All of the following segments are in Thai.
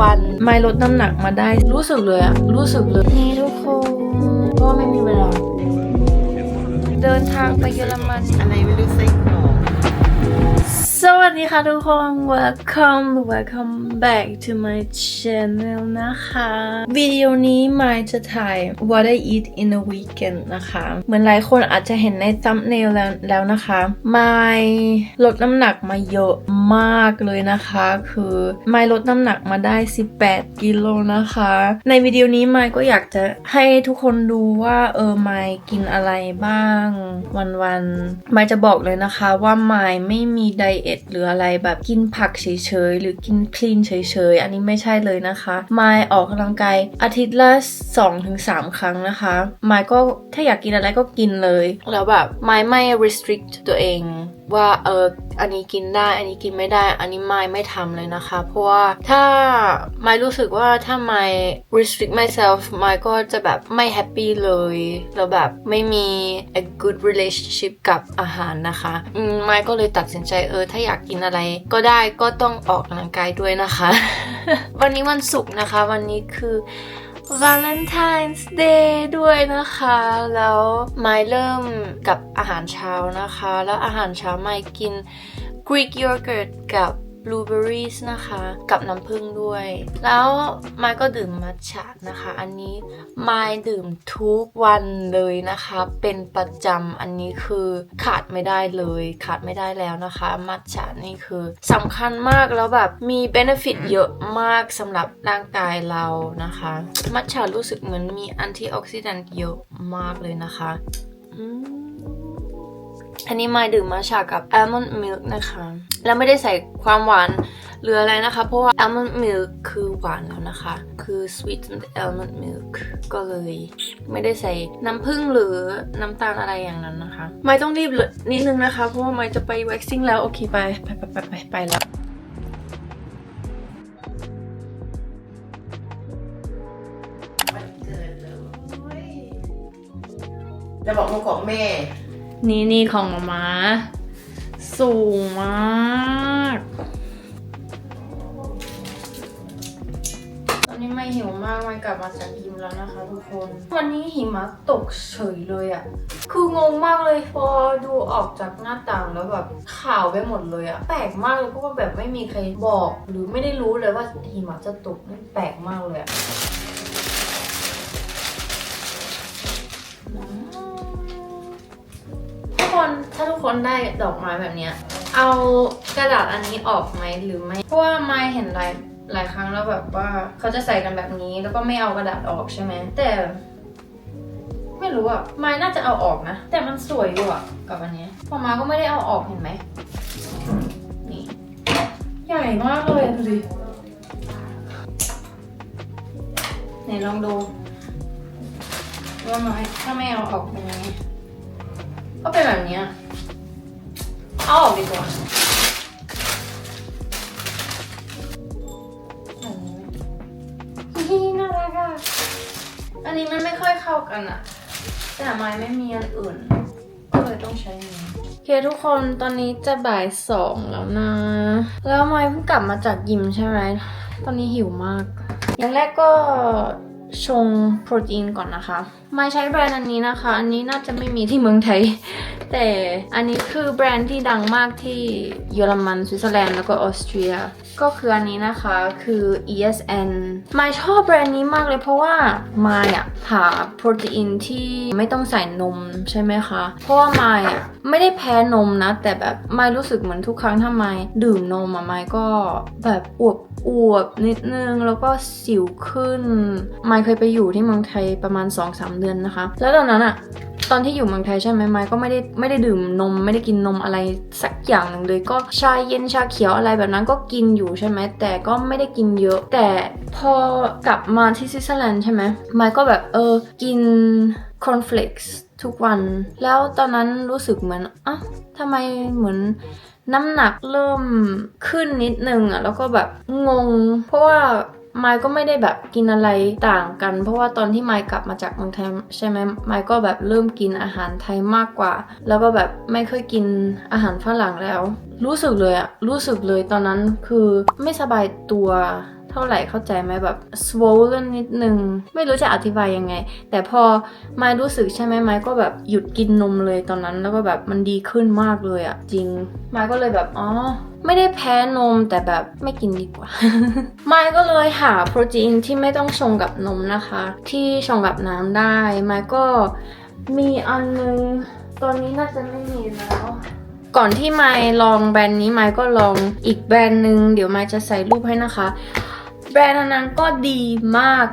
วัน ไม่ลดน้ำหนักมาได้ รู้สึกเลยอะรู้สึกเลย นี่ทุกคนเพราะไม่มีเวลา เดินทางไปเยอรมันอะไรไม่รู้ส้กรอก สวัสดีค่ะทุกคน welcome welcome back to my channel นะคะ วิดีโอนี้มายจะถ่าย what I eat in a weekend นะคะ เหมือนหลายคนอาจจะเห็นใน thumbnail แล้วแล้วนะคะมายลดน้ำหนักมาเยอะมากเลยนะคะ คือมายลดน้ำหนักมาได้ 18 กิโลนะคะ ในวิดีโอนี้มายก็อยากจะให้ทุกคนดูว่าเออมายกินอะไรบ้าง วันๆมายจะบอกเลยนะคะว่ามายไม่มีไดเอทหรืออะไรแบบกินผักเฉยๆ หรือกินคลีนเฉยๆ อันนี้ไม่ใช่เลยนะคะมายออกกำลังกายอาทิตย์ละ 2-3 ครั้งนะคะมายก็ถ้าอยากกินอะไรก็กินเลย แล้วแบบมายไม่ restrict ตัวเอง ว่าเอออันนี้กินได้ อันนี้กินไม่ได้ อันนี้ไม่ไม่ทำเลยนะคะ เพราะว่าถ้าไม่รู้สึกว่าถ้าไม่ restrict myself ไม่ก็จะแบบไม่ happy เลยแล้วแบบไม่มี a good relationship กับอาหารนะคะอืมไม่ก็เลยตัดสินใจเออ ถ้าอยากกินอะไร ก็ได้ก็ต้องออกกำลังกายด้วยนะคะ วันนี้วันศุกร์นะคะ วันนี้คือ Valentine's Day ด้วยนะคะ แล้วไม้เริ่มกับอาหารเช้านะคะ แล้วอาหารเช้าไม้กิน Greek yogurt กับ blueberries นะคะ กับน้ำผึ้งด้วย แล้วไม้ก็ดื่มมัทฉะนะคะ อันนี้ไม้ดื่มทุกวันเลยนะคะ เป็นประจำอันนี้คือขาดไม่ได้เลย ขาดไม่ได้แล้วนะคะ มัทฉะนี่คือสำคัญมากแล้วแบบมี benefit เยอะมากสำหรับร่างกายเรานะคะ มัทฉะรู้สึกเหมือนมี antioxidant เยอะมากเลยนะคะ อืม อันนี้มาดื่มมาชากับ almond milk นะคะ แล้วไม่ได้ใส่ความหวานหรืออะไรนะคะ เพราะว่า almond milk คือหวานแล้วนะคะ คือ sweetened almond milk ก็เลย ไม่ได้ใส่น้ำผึ้งหรือน้ำตาลอะไรอย่างนั้นนะคะ ไม่ต้องรีบเลยนิดนึงนะคะ เพราะว่าไม่จะไป waxing แล้ว โอเคไปไปไปไปไปไปแล้วจะบอกมาของแม่ นี่นี่ของมามาสูงมาก ตอนนี้ไม่หิวมากไม่กลับมาจากยิมแล้วนะคะทุกคน วันนี้หิมะตกเฉยเลยอะคืองงมากเลยพอดูออกจากหน้าต่างแล้วแบบขาวไปหมดเลยอะ่ะแปลกมากเลยเพราะว่าแบบไม่มีใครบอก หรือไม่ได้รู้เลยว่าหิมะจะตกนี่แปลกมากเลยอะ คนถ้าทุกคนได้ดอกไม้แบบเนี้ยเอากระดาษอันนี้ออกไหมหรือไม่เพราะว่าไม่เห็นหลายหลายครั้งแล้วแบบว่าเขาจะใส่กันแบบนี้แล้วก็ไม่เอากระดาษออกใช่ไหมแต่ ไม่รู้อะไม้น่าจะเอาออกนะ แต่มันสวยอยู่อะกับอันนี้พอมาก็ไม่ได้เอาออกเห็นไหมนี่ใหญ่มากเลยดูดิไหนลองดูว่าไม้ถ้าไม่เอาออกเป็นยังไง ก็เป็นแบบเนี้ยเอาออกดีกว่าแบบนี้น่ารักอะ อันนี้มันไม่ค่อยเข้ากันอะ แต่ไม้ไม่มีอันอื่น ก็เลยต้องใช้นี้โอเคทุกคนตอนนี้จะบ่ายสองแล้วนะ แล้วไม้เพิ่งกลับมาจากยิมใช่ไหม ตอนนี้หิวมาก อย่างแรกก็ ชงโปรตีนก่อนนะคะไม่ใช้แบรนด์อันนี้นะคะ อันนี้น่าจะไม่มีที่เมืองไทย แต่อันนี้คือแบรนด์ที่ดังมากที่เยอรมันสวิตเซอร์แลนด์แล้วก็ออสเตรีย ก็คืออันนี้นะคะคือ ESN มายชอบแบรนด์นี้มากเลยเพราะว่ามายอะหาโปรตีนที่ไม่ต้องใส่นมใช่ไหมคะ เพราะว่ามายอะไม่ได้แพ้นมนะ แต่แบบมายรู้สึกเหมือนทุกครั้งถ้ามายดื่มนมอะมายก็แบบอวบอวบนิดนึงแล้วก็สิวขึ้น มายเคยไปอยู่ที่เมืองไทยประมาณ 2-3 เดือนนะคะ แล้วตอนนั้นอะ ตอนที่อยู่เมืองไทยใช่ไหมไมค์ก็ไม่ได้ไม่ได้ดื่มนม ไม่ได้กินนมอะไรสักอย่างหนึ่งเลยก็ชาเย็นชาเขียวอะไรแบบนั้นก็กินอยู่ใช่ไหมแต่ก็ไม่ได้กินเยอะ แต่พอกลับมาที่สวิตเซอร์แลนด์ใช่ไหมไมค์ก็แบบเออกินคอนเฟลกซ์ทุกวัน แล้วตอนนั้นรู้สึกเหมือนอะทำไมเหมือนน้ำหนักเริ่มขึ้นนิดนึงอะแล้วก็แบบงง เพราะว่า ไมค์ก็ไม่ได้แบบกินอะไรต่างกัน เพราะว่าตอนที่ไมค์กลับมาจากเมืองไทยใช่ไหมไมค์ก็แบบเริ่มกินอาหารไทยมากกว่า แล้วก็แบบไม่ค่อยกินอาหารฝรั่งแล้ว รู้สึกเลยอะรู้สึกเลยตอนนั้นคือไม่สบายตัว ท่าไหร่เข้าใจไหมแบบ swollen นิดนึง ไม่รู้จะอธิบายยังไง แต่พอไม้รู้สึกใช่ไหมไม้ก็แบบหยุดกินนมเลยตอนนั้น แล้วก็แบบมันดีขึ้นมากเลยอะจริงไม้ก็เลยแบบอ๋อไม่ได้แพ้นมแต่แบบไม่กินดีกว่า ไม้ก็เลยหาโปรตีนที่ไม่ต้องชงกับนมนะคะ ที่ชงกับน้ำได้ไม้ก็มีอันนึง ตอนนี้น่าจะไม่มีแล้วก่อนที่ไมลองแบรนด์นี้ไมก็ลองอีกแบรนด์หนึ่งเดี๋ยวไมจะใส่รูปให้นะคะ แบรนด์นั้นก็ดีมาก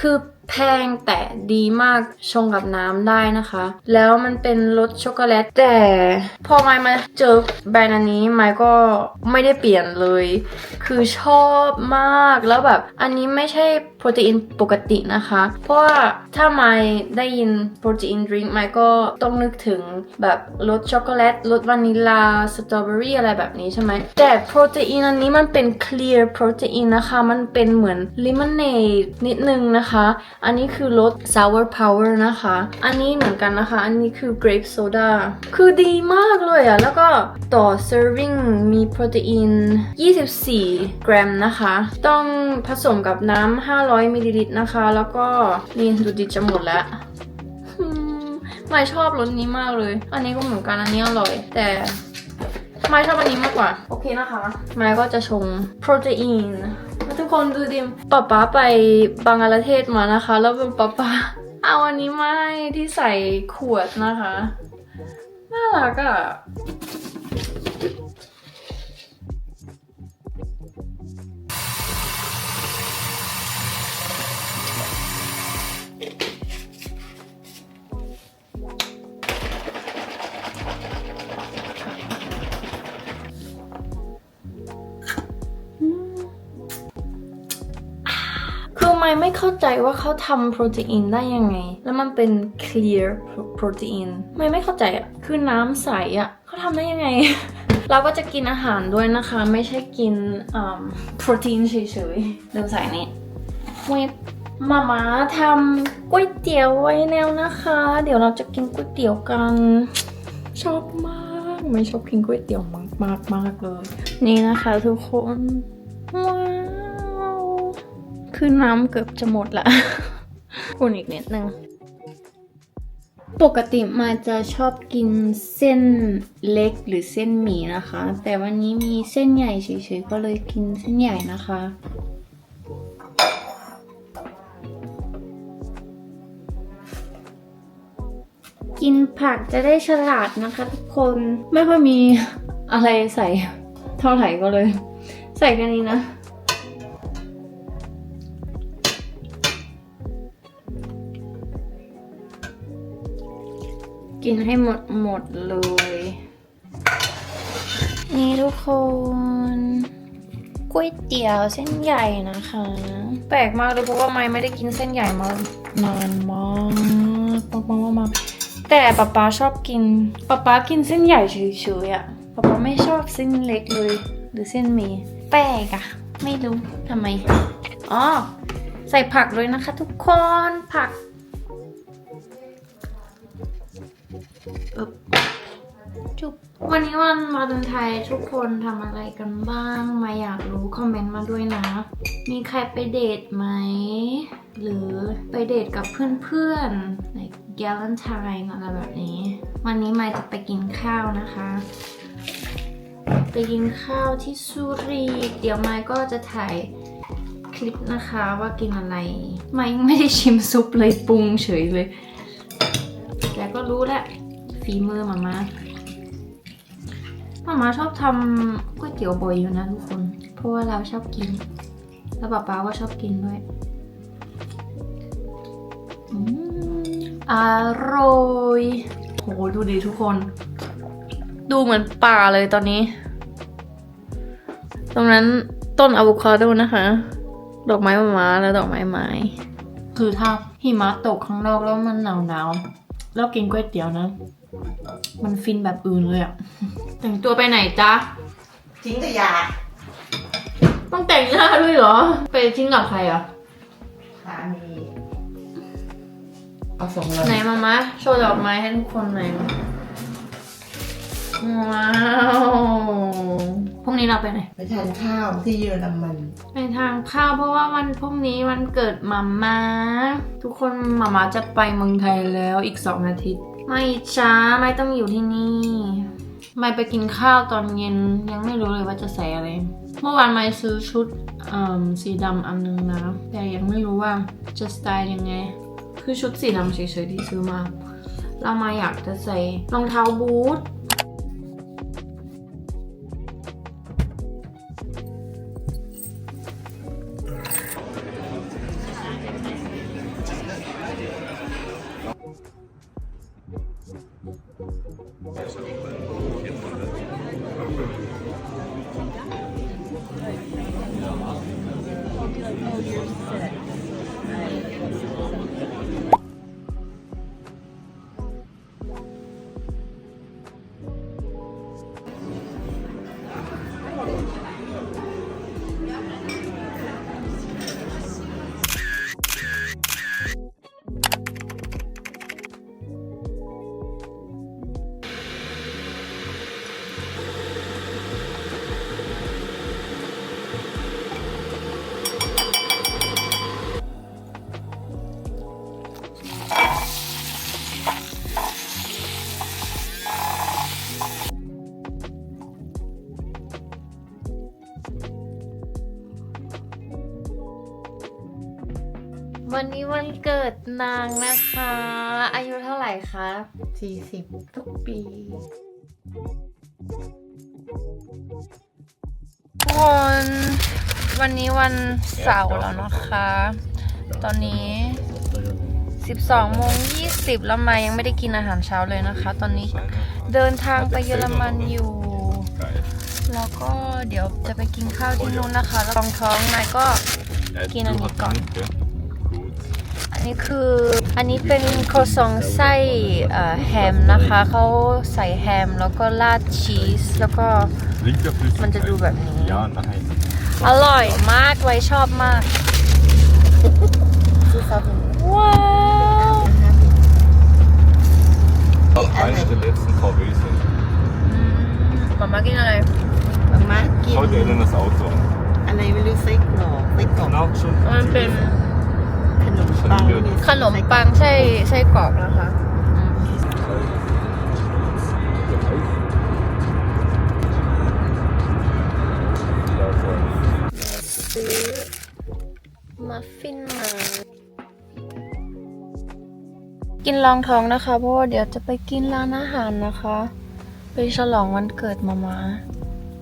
คือแพงแต่ดีมากชงกับน้ำได้นะคะ แล้วมันเป็นรสช็อกโกแลตแต่พอไมค์มาเจอแบรนด์อันนี้ไมค์ก็ไม่ได้เปลี่ยนเลย คือชอบมากแล้วแบบ อันนี้ไม่ใช่ โปรตีนปกตินะคะ เพราะว่าถ้าไมค์ได้ยินโปรตีนดริงก์ไมค์ก็ต้องนึกถึงแบบรสช็อกโกแลตรสวานิลาสตรอเบอรี่อะไรแบบนี้ใช่ไหมแต่โปรตีนอันนี้มันเป็น clear โปรตีนนะคะ มันเป็นเหมือนเลมอนเนดนิดนึงนะคะ อันนี้คือรส sour power นะคะ อันนี้เหมือนกันนะคะ อันนี้คือ grape soda คือดีมากเลยอะแล้วก็ต่อ serving มีโปรตีน 24 กรัมนะคะ ต้องผสมกับน้ำ500มิลลิลิตรนะคะ แล้วก็นี่ดูดิจะหมดแล้วอืมไม่ชอบรสนี้มากเลย อันนี้ก็เหมือนกันอันนี้อร่อย แต่ไม่ชอบอันนี้มากกว่า โอเคนะคะไม่ก็จะชงโปรตีนแล้วทุกคนดูดิป๊าป๊าไปบังกลาเทศมานะคะ แล้วเป็นป๊าป๊าเอาอันนี้มาให้ที่ใส่ขวดนะคะ น่ารักอะคื ไม่ไม่เข้าใจว่าเขาทำโปรตีนได้ยังไง แล้วมันเป็น clear โปรตีนไม่ไม่เข้าใจอะคือน้ำใสอะเขาทำได้ยังไง เราก็จะกินอาหารด้วยนะคะ ไม่ใช่กินโปรตีนเฉยๆลืมใส่นี่เว็บมาม่าทำก๋วยเตี๋ยวไว้แล้วนะคะ เดี๋ยวเราจะกินก๋วยเตี๋ยวกัน ชอบมาก ไม่ชอบกินก๋วยเตี๋ยวมากมากมากเลย นี่นะคะทุกคนว้า คือน้ำเกือบจะหมดละคุณอีกนิดนึง ปกติมาจะชอบกินเส้นเล็กหรือเส้นหมี่นะคะ แต่วันนี้มีเส้นใหญ่เฉยๆ ก็เลยกินเส้นใหญ่นะคะกินผักจะได้ฉลาดนะคะ ทุกคนไม่ค่อยมีอะไรใส่เท่าไหร่ก็เลย ใส่แค่นี้นะ กินให้หมดหมดเลย นี่ทุกคนก๋วยเตี๋ยวเส้นใหญ่นะคะ แปลกมากเลยเพราะว่าไม่ไม่ได้กินเส้นใหญ่มานานมากมากมากมากมากแต่ป๊าป๊าชอบกินป๊าป๊ากินเส้นใหญ่เฉยๆอะป๊าป๊าไม่ชอบเส้นเล็กเลย หรือเส้นหมี่แปลกอะไม่รู้ทำไมอ๋อใส่ผักเลยนะคะทุกคนผัก จุบวันนี้วันมาเดินไทยทุกคนทำอะไรกันบ้าง มาอยากรู้คอมเมนต์มาด้วยนะ มีใครไปเดทไหม หรือไปเดทกับเพื่อนๆในแกล a น t ายอะไรแบบนี้ วันนี้มาจะไปกินข้าวนะคะ ไปกินข้าวที่สุรีเดี๋ยวไมายก็จะถ่ายคลิปนะคะว่ากินอะไร ไมายยังไม่ได้ชิมซุปเลยปรุงเฉยเลย แต่ก็รู้แหละ ฝีมือมาม่ามาม่าชอบทำก๋วยเตี๋ยวบ่อยอยู่นะทุกคน เพราะว่าเราชอบกิน แล้วป๊าป๊าก็ชอบกินด้วยอืมอร่อยโหดูดิทุกคน ดูเหมือนป่าเลยตอนนี้ ตรงนั้นต้นอะโวคาโดนะคะ ดอกไม้มาม่าแล้วดอกไม้ไม้คือถ้าหิมะตกข้างนอกแล้วมันหนาวหนาวๆแล้วกินก๋วยเตี๋ยวนะ มันฟินแบบอื่นเลยอะแต่งตัวไปไหนจ๊ะ ทิ้งขยะต้องแต่งหน้าด้วยเหรอ ไปทิ้งกับใครอะสามีเอาส่งเลยไหนมามาโชว์ดอกไม้ให้ทุกคนหน่อยว้าวพรุ่งนี้เราไปไหน ไปทานข้าวที่เยอรมัน ไปทางข้าวเพราะว่าวันพรุ่งนี้วันเกิดมาม่าทุกคนมาม่าจะไปเมืองไทยแล้วอีกสองอาทิตย์ ไม่จ้าไม่ต้องอยู่ที่นี่ ไม่ไปกินข้าวตอนเย็นยังไม่รู้เลยว่าจะใส่อะไร เมื่อวานไม่ซื้อชุดสีดำอันนึงนะ แต่ยังไม่รู้ว่าจะสไตล์ยังไง คือชุดสีดำเฉยๆที่ซื้อมา เรามาอยากจะใส่รองเท้าบูท วันเกิดนางนะคะ อายุเท่าไหร่คะ40 ทุกปี ทุกคนวันนี้วันเสาร์แล้วนะคะ ตอนนี้ 12โมง20แล้วมายังไม่ได้กินอาหารเช้าเลยนะคะ ตอนนี้เดินทางไปเยอรมันอยู่ แล้วก็เดี๋ยวจะไปกินข้าวที่นู่นนะคะแล้วรองท้องนายก็กินอันนี้ก่อน นนี้คืออันนี้เป็นโคซองไส้เอ่อแฮมนะคะ เขาใส่แฮมแล้วก็ราดชีส แล้วก็มันจะดูแบบนี้ อร่อยมากไว้ชอบมาก กรอกนะคะอืมซื้อมัฟฟินมา กินรองท้องนะคะ เพราะว่าเดี๋ยวจะไปกินร้านอาหารนะคะ ไปฉลองวันเกิดมามา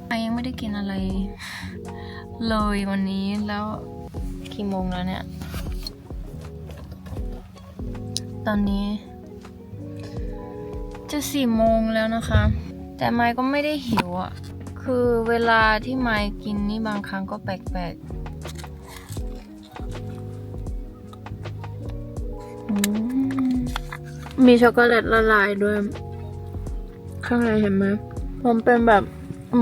อายังไม่ได้กินอะไร เลยวันนี้แล้วกี่โมงแล้วเนี่ย ตอนนี้ จะสี่โมงแล้วนะคะ แต่ไม้ก็ไม่ได้หิวอะ่ะ คือเวลาที่ไม้กินนี่บางครั้งก็แปลกๆมีช็อกโกแลตละลายด้วย ข้างในเห็นไหมมันเป็นแบบ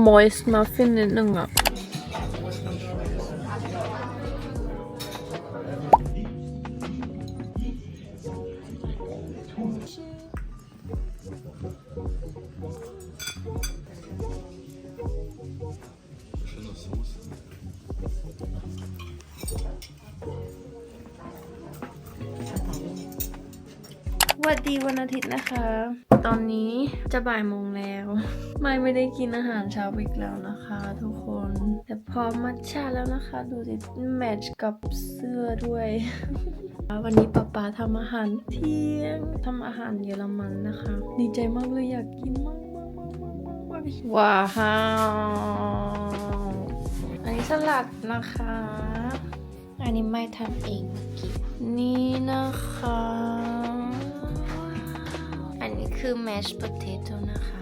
moist muffin นิดนึงอะส จะบ่ายโมงแล้ว ไม่ไม่ได้กินอาหารเช้าอีกแล้วนะคะ ทุกคน แต่พร้อมมัทฉะแล้วนะคะ ดูสิแมทช์กับเสื้อด้วยวันนี้ป๊าป๊าทำอาหารเที่ยงทำอาหารเยอรมันนะคะ ดีใจมากเลยอยากกินมากมากมากมากมากมากว้าวอันนี้สลัดนะคะ อันนี้ไม่ทำเองเมื่อกี้นี่นะคะ นี้คือ mashed potato นะคะ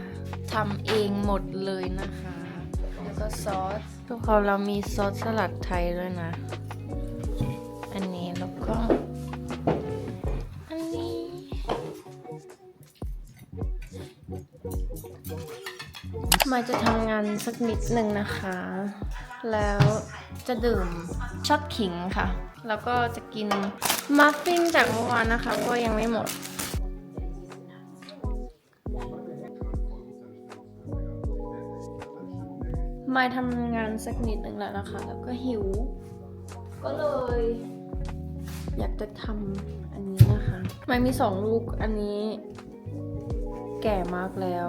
ทำเองหมดเลยนะคะ แล้วก็ซอสทุกคนเรามีซอสสลัดไทยด้วยนะ อันนี้แล้วก็ อันนี้ มาจะทำงานสักนิดหนึ่งนะคะ แล้วจะดื่มช็อตขิงค่ะ แล้วก็จะกินมัฟฟินจากเมื่อวานนะคะเพราะว่ายังไม่หมดายทำงานสักนิดหนึ่งแล้วนะคะ แล้วก็หิว ก็เลย อยากจะทำอันนี้นะคะ ไม่มีสองลูกอันนี้ แก่มากแล้ว